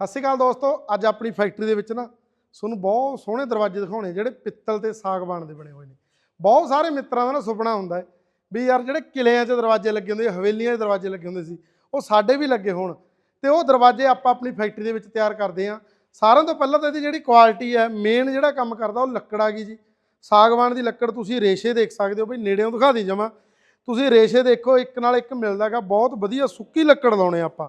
ਸਤਿ ਸ਼੍ਰੀ ਅਕਾਲ ਦੋਸਤੋ, ਅੱਜ ਆਪਣੀ ਫੈਕਟਰੀ ਦੇ ਵਿੱਚ ਨਾ ਤੁਹਾਨੂੰ ਬਹੁਤ ਸੋਹਣੇ ਦਰਵਾਜ਼ੇ ਦਿਖਾਉਣੇ ਜਿਹੜੇ ਪਿੱਤਲ ਤੇ ਸਾਗਵਾਨ ਦੇ ਬਣੇ ਹੋਏ ਨੇ। ਬਹੁਤ ਸਾਰੇ ਮਿੱਤਰਾਂ ਦਾ ਨਾ ਸੁਪਨਾ ਹੁੰਦਾ ਹੈ ਵੀ ਯਾਰ ਜਿਹੜੇ ਕਿਲਿਆਂ 'ਚ ਦਰਵਾਜ਼ੇ ਲੱਗੇ ਹੁੰਦੇ ਹਵੇਲੀਆਂ 'ਚ ਦਰਵਾਜ਼ੇ ਲੱਗੇ ਹੁੰਦੇ ਸੀ, ਉਹ ਸਾਡੇ ਵੀ ਲੱਗੇ ਹੋਣ। ਤੇ ਉਹ ਦਰਵਾਜ਼ੇ ਆਪਾਂ ਆਪਣੀ ਫੈਕਟਰੀ ਦੇ ਵਿੱਚ ਤਿਆਰ ਕਰਦੇ ਹਾਂ। ਸਾਰਿਆਂ ਤੋਂ ਪਹਿਲਾਂ ਤਾਂ ਇਹਦੀ ਜਿਹੜੀ ਕੁਆਲਿਟੀ ਹੈ ਮੇਨ ਜਿਹੜਾ ਕੰਮ ਕਰਦਾ ਉਹ ਲੱਕੜ ਆ ਗਈ ਜੀ। ਸਾਗਵਾਨ ਦੀ ਲੱਕੜ ਤੁਸੀਂ ਰੇਸ਼ੇ ਦੇਖ ਸਕਦੇ ਹੋ, ਬਈ ਨੇੜਿਓਂ ਦਿਖਾ ਦੇ ਜਮਾ। ਤੁਸੀਂ ਰੇਸ਼ੇ ਦੇਖੋ, ਇੱਕ ਨਾਲ ਇੱਕ ਮਿਲਦਾਗਾ ਬਹੁਤ ਵਧੀਆ ਸੁੱਕੀ ਲੱਕੜ ਲਾਉਣੇ ਆਪਾਂ।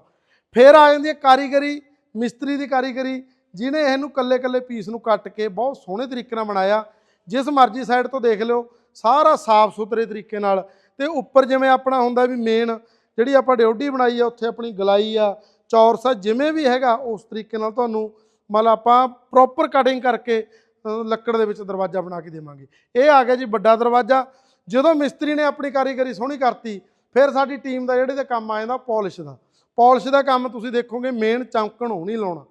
ਫਿਰ ਆ ਜਾਂਦੀ ਹੈ ਕਾਰੀਗਰੀ ਮਿਸਤਰੀ ਦੀ ਕਾਰੀਗਰੀ, ਜਿਹਨੇ ਇਹਨੂੰ ਕੱਲੇ ਕੱਲੇ ਪੀਸ ਨੂੰ ਕੱਟ ਕੇ ਬਹੁਤ ਸੋਹਣੇ ਤਰੀਕੇ ਨਾਲ ਬਣਾਇਆ। ਜਿਸ ਮਰਜ਼ੀ ਸਾਈਡ ਤੋਂ ਦੇਖ ਲਿਓ, ਸਾਰਾ ਸਾਫ਼ ਸੁਥਰੇ ਤਰੀਕੇ ਨਾਲ। ਤੇ ਉੱਪਰ ਜਿਵੇਂ ਆਪਣਾ ਹੁੰਦਾ ਵੀ ਮੇਨ ਜਿਹੜੀ ਆਪਾਂ ਡਿਓਡੀ ਬਣਾਈ ਆ, ਉੱਥੇ ਆਪਣੀ ਗਲਾਈ ਆ, ਚੌਰਸ ਆ, ਜਿਵੇਂ ਵੀ ਹੈਗਾ, ਉਸ ਤਰੀਕੇ ਨਾਲ ਤੁਹਾਨੂੰ ਮਤਲਬ ਆਪਾਂ ਪ੍ਰੋਪਰ ਕਟਿੰਗ ਕਰਕੇ ਲੱਕੜ ਦੇ ਵਿੱਚ ਦਰਵਾਜ਼ਾ ਬਣਾ ਕੇ ਦੇਵਾਂਗੇ। ਇਹ ਆ ਗਿਆ ਜੀ ਵੱਡਾ ਦਰਵਾਜ਼ਾ। ਜਦੋਂ ਮਿਸਤਰੀ ਨੇ ਆਪਣੀ ਕਾਰੀਗਰੀ ਸੋਹਣੀ ਕਰਤੀ, ਫਿਰ ਸਾਡੀ ਟੀਮ ਦਾ ਜਿਹੜੇ ਤੇ ਕੰਮ ਆ ਜਾਂਦਾ ਪਾਲਿਸ਼ ਦਾ। ਪਾਲਿਸ਼ ਦਾ ਕੰਮ ਤੁਸੀਂ ਦੇਖੋਗੇ ਮੇਨ ਚਮਕਣ ਹੋ ਨਹੀਂ ਲਾਉਣਾ।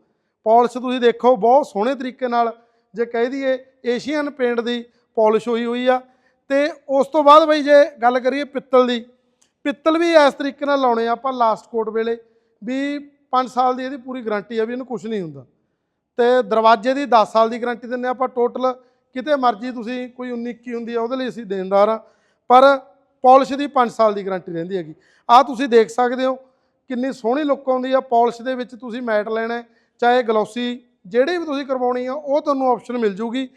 ਪਾਲਿਸ਼ ਤੁਸੀਂ ਦੇਖੋ, ਬਹੁਤ ਸੋਹਣੇ ਤਰੀਕੇ ਨਾਲ ਜੇ ਕਹਿ ਦਈਏ ਏਸ਼ੀਅਨ ਪੇਂਟ ਦੀ ਪਾਲਿਸ਼ ਹੋਈ ਹੋਈ ਆ। ਤੇ ਉਸ ਤੋਂ ਬਾਅਦ ਬਈ ਜੇ ਗੱਲ ਕਰੀਏ ਪਿੱਤਲ ਦੀ, ਪਿੱਤਲ ਵੀ ਇਸ ਤਰੀਕੇ ਨਾਲ ਲਾਉਣੇ ਆ ਆਪਾਂ ਲਾਸਟ ਕੋਟ ਵੇਲੇ ਵੀ 5 ਸਾਲ ਦੀ ਇਹਦੀ ਪੂਰੀ ਗਾਰੰਟੀ ਆ ਵੀ ਇਹਨੂੰ ਕੁਝ ਨਹੀਂ ਹੁੰਦਾ। ਤੇ ਦਰਵਾਜ਼ੇ ਦੀ 10 ਸਾਲ ਦੀ ਗਾਰੰਟੀ ਦਿੰਦੇ ਆ ਆਪਾਂ ਟੋਟਲ ਕਿਤੇ ਮਰਜ਼ੀ ਤੁਸੀਂ ਕੋਈ 19 21 ਹੁੰਦੀ ਆ, ਉਹਦੇ ਲਈ ਅਸੀਂ ਦੇਣਦਾਰ ਆ। ਪਰ ਪਾਲਿਸ਼ ਦੀ 5 ਸਾਲ ਦੀ ਗਾਰੰਟੀ ਰਹਿੰਦੀ ਹੈਗੀ। ਆ ਤੁਸੀਂ ਦੇਖ ਸਕਦੇ ਹੋ ਕਿੰਨੀ ਸੋਹਣੀ ਲੁੱਕ ਆਉਂਦੀ ਆ ਪਾਲਿਸ਼ ਦੇ ਵਿੱਚ ਤੁਸੀਂ ਮੈਟ ਲੈਣਾ ਚਾਹੇ ਗਲੋਸੀ ਜਿਹੜੀ ਵੀ ਤੁਸੀਂ ਕਰਵਾਉਣੀ ਆ ਉਹ ਤੁਹਾਨੂੰ ਆਪਸ਼ਨ ਮਿਲ ਜੂਗੀ।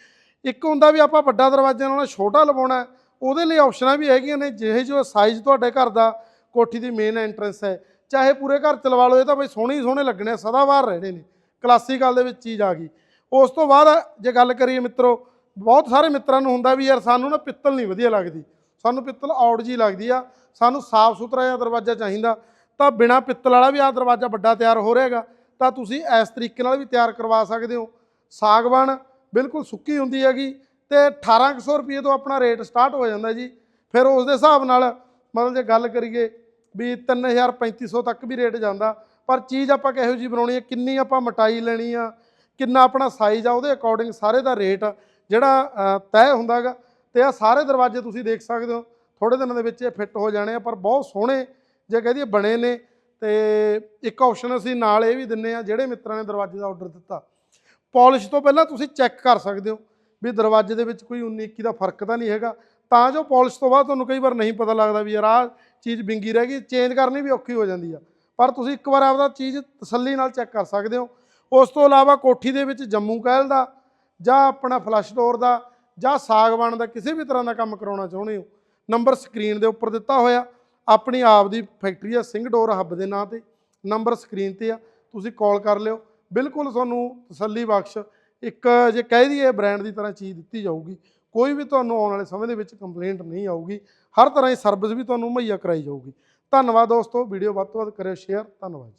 ਇੱਕ ਹੁੰਦਾ ਵੀ ਆਪਾਂ ਵੱਡਾ ਦਰਵਾਜ਼ਾ ਨਾਲ ਛੋਟਾ ਲਵਾਉਣਾ ਉਹਦੇ ਲਈ ਆਪਸ਼ਨਾਂ ਵੀ ਹੈਗੀਆਂ ਨੇ ਜਿਹੇ ਜੋ ਸਾਈਜ਼ ਤੁਹਾਡੇ ਘਰ ਦਾ ਕੋਠੀ ਦੀ ਮੇਨ ਐਂਟਰੈਂਸ ਹੈ ਚਾਹੇ ਪੂਰੇ ਘਰ ਚ ਲਵਾ ਲਓ ਇਹ ਤਾਂ ਬਈ ਸੋਹਣੇ ਹੀ ਸੋਹਣੇ ਲੱਗਣੇ ਆ, ਸਦਾਬਹਾਰ ਰਹਿਣੇ ਨੇ ਕਲਾਸੀਕਲ ਦੇ ਵਿੱਚ ਚੀਜ਼ ਆ ਗਈ। ਉਸ ਤੋਂ ਬਾਅਦ ਜੇ ਗੱਲ ਕਰੀਏ ਮਿੱਤਰੋ ਬਹੁਤ ਸਾਰੇ ਮਿੱਤਰਾਂ ਨੂੰ ਹੁੰਦਾ ਵੀ ਯਾਰ ਸਾਨੂੰ ਨਾ ਪਿੱਤਲ ਨਹੀਂ ਵਧੀਆ ਲੱਗਦੀ ਸਾਨੂੰ ਪਿੱਤਲ ਆਊਟ ਜੀ ਲੱਗਦੀ ਆ ਸਾਨੂੰ ਸਾਫ਼ ਸੁਥਰਾ ਜਿਹਾ ਦਰਵਾਜ਼ਾ ਚਾਹੀਦਾ ਤਾਂ ਬਿਨਾ ਪਿੱਤਲ ਵਾਲਾ ਵੀ ਆ ਦਰਵਾਜ਼ਾ ਵੱਡਾ ਤਿਆਰ ਹੋ ਰਿਹਾਗਾ ਤਾਂ ਤੁਸੀਂ ਇਸ ਤਰੀਕੇ ਨਾਲ ਵੀ ਤਿਆਰ ਕਰਵਾ ਸਕਦੇ ਹੋ। ਸਾਗਵਾਨ ਬਿਲਕੁਲ ਸੁੱਕੀ ਹੁੰਦੀ ਹੈਗੀ ਤੇ 1800 ਰੁਪਏ ਤੋਂ ਆਪਣਾ ਰੇਟ ਸਟਾਰਟ ਹੋ ਜਾਂਦਾ ਜੀ। ਫਿਰ ਉਸ ਦੇ ਹਿਸਾਬ ਨਾਲ ਮਤਲਬ ਜੇ ਗੱਲ ਕਰੀਏ ਵੀ 3000 3500 ਤੱਕ ਵੀ ਰੇਟ ਜਾਂਦਾ ਪਰ ਚੀਜ਼ ਆਪਾਂ ਕਿਹੋ ਜੀ ਬਣਾਉਣੀ ਹੈ ਕਿੰਨੀ ਆਪਾਂ ਮਟਾਈ ਲੈਣੀ ਆ ਕਿੰਨਾ ਆਪਣਾ ਸਾਈਜ਼ ਆ ਉਹਦੇ ਅਕੋਰਡਿੰਗ ਸਾਰੇ ਦਾ ਰੇਟ ਜਿਹੜਾ ਅ, ਤੈਅ ਹੁੰਦਾਗਾ ਤੇ ਆ ਸਾਰੇ ਦਰਵਾਜ਼ੇ ਤੁਸੀਂ ਦੇਖ ਸਕਦੇ ਹੋ ਥੋੜੇ ਦਿਨਾਂ ਦੇ ਵਿੱਚ ਇਹ ਫਿੱਟ ਹੋ ਜਾਣੇ ਆ ਪਰ ਬਹੁਤ ਸੋਹਣੇ ਜੇ ਕਹਿ ਦਈਏ ਬਣੇ ਨੇ, ਤੇ ਇੱਕ ਆਪਸ਼ਨ ਅਸੀਂ ਨਾਲ ਇਹ ਵੀ ਦਿੰਨੇ ਆ, ਜਿਹੜੇ ਮਿੱਤਰਾਂ ਨੇ ਦਰਵਾਜ਼ੇ ਦਾ ਆਰਡਰ ਦਿੱਤਾ। ਪਾਲਿਸ਼ ਤੋਂ ਪਹਿਲਾਂ ਤੁਸੀਂ ਚੈੱਕ ਕਰ ਸਕਦੇ ਹੋ ਵੀ ਦਰਵਾਜ਼ੇ ਦੇ ਵਿੱਚ ਕੋਈ 19 21 ਦਾ ਫ਼ਰਕ ਤਾਂ ਨਹੀਂ ਹੈਗਾ। ਤਾਂ ਜੋ ਪਾਲਿਸ਼ ਤੋਂ ਬਾਅਦ ਤੁਹਾਨੂੰ ਕਈ ਵਾਰ ਨਹੀਂ ਪਤਾ ਲੱਗਦਾ ਵੀ ਯਾਰ ਆਹ ਚੀਜ਼ ਬਿੰਗੀ ਰਹਿ ਗਈ ਚੇਂਜ ਕਰਨੀ ਵੀ ਔਖੀ ਹੋ ਜਾਂਦੀ ਆ। ਪਰ ਤੁਸੀਂ ਇੱਕ ਵਾਰ ਆਪਦਾ ਚੀਜ਼ ਤਸੱਲੀ ਨਾਲ ਚੈੱਕ ਕਰ ਸਕਦੇ ਹੋ। ਉਸ ਤੋਂ ਇਲਾਵਾ ਕੋਠੀ ਦੇ ਵਿੱਚ ਜੰਮੂ ਕਹਿਲ ਦਾ, ਜਾਂ ਆਪਣਾ ਫਲਸ਼ ਡੋਰ ਦਾ, ਜਾਂ ਸਾਗਵਾਨ ਦਾ, ਕਿਸੇ ਵੀ ਤਰ੍ਹਾਂ ਦਾ ਕੰਮ ਕਰਾਉਣਾ ਚਾਹੁੰਦੇ ਹੋ ਨੰਬਰ ਸਕਰੀਨ ਦੇ ਉੱਪਰ ਦਿੱਤਾ ਹੋਇਆ। ਆਪਣੀ ਆਪ ਦੀ ਫੈਕਟਰੀ ਆ, ਸਿੰਘ ਡੋਰ ਹੱਬ ਦੇ ਨਾਂ ਤੇ, ਨੰਬਰ ਸਕਰੀਨ ਤੇ ਆ, ਤੁਸੀਂ ਕਾਲ ਕਰ ਲਿਓ। ਬਿਲਕੁਲ ਤੁਹਾਨੂੰ ਤਸੱਲੀ ਬਖਸ਼, ਇੱਕ ਜੇ ਕਹਿ ਦਈਏ ਬ੍ਰਾਂਡ ਦੀ ਤਰ੍ਹਾਂ ਚੀਜ਼ ਦਿੱਤੀ ਜਾਊਗੀ, ਕੋਈ ਵੀ ਤੁਹਾਨੂੰ ਆਉਣ ਵਾਲੇ ਸਮੇਂ ਦੇ ਵਿੱਚ ਕੰਪਲੇਂਟ ਨਹੀਂ ਆਊਗੀ, ਹਰ ਤਰ੍ਹਾਂ ਦੀ ਸਰਵਿਸ ਵੀ ਤੁਹਾਨੂੰ ਮੁਹੱਈਆ ਕਰਾਈ ਜਾਊਗੀ। ਧੰਨਵਾਦ ਦੋਸਤੋ, ਵੀਡੀਓ ਵੱਧ ਤੋਂ ਵੱਧ ਕਰਿਓ ਸ਼ੇਅਰ ਧੰਨਵਾਦ ਜੀ।